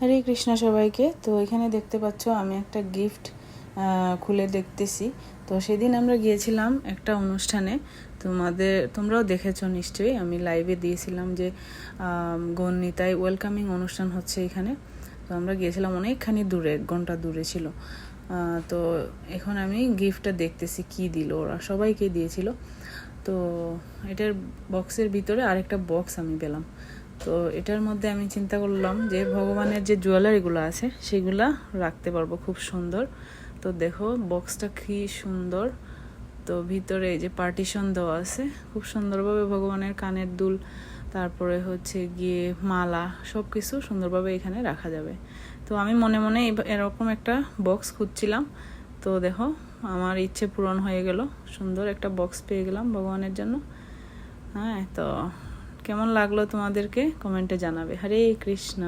হরে কৃষ্ণ সবাইকে। তো এখানে দেখতে পাচ্ছ আমি একটা গিফট খুলে দেখতেছি। তো সেদিন আমরা গিয়েছিলাম একটা অনুষ্ঠানে। তোমাদের, তোমরাও দেখেছ নিশ্চয়ই। আমি লাইভে দিয়েছিলাম যে গণিতায় ওয়েলকামিং অনুষ্ঠান হচ্ছে এখানে। তো আমরা গিয়েছিলাম অনেকখানি দূরে এক ঘণ্টা দূরে ছিল। তো এখন আমি গিফটটা দেখতেছি কি দিল ওরা। সবাইকে দিয়েছিল। তো এটার বক্সের ভিতরে আরেকটা বক্স আমি পেলাম। তো এটার মধ্যে আমি চিন্তা করলাম যে ভগবানের যে জুয়েলারিগুলো আছে, সেগুলা রাখতে পারব খুব সুন্দর। তো দেখো বক্সটা কি সুন্দর। তো ভিতরে এই যে পার্টিশন দেওয়া আছে, খুব সুন্দরভাবে ভগবানের কানের দুল, তারপরে হচ্ছে গিয়ে মালা সব কিছু সুন্দরভাবে এখানে রাখা যাবে। তো আমি মনে মনে এরকম একটা বক্স খুঁজছিলাম। তো দেখো, আমার ইচ্ছে পূরণ হয়ে গেল। সুন্দর একটা বক্স পেয়ে গেলাম ভগবানের জন্য। হ্যাঁ তো কেমন লাগল তোমাদেরকে? কমেন্টে জানাবে। হরে কৃষ্ণ।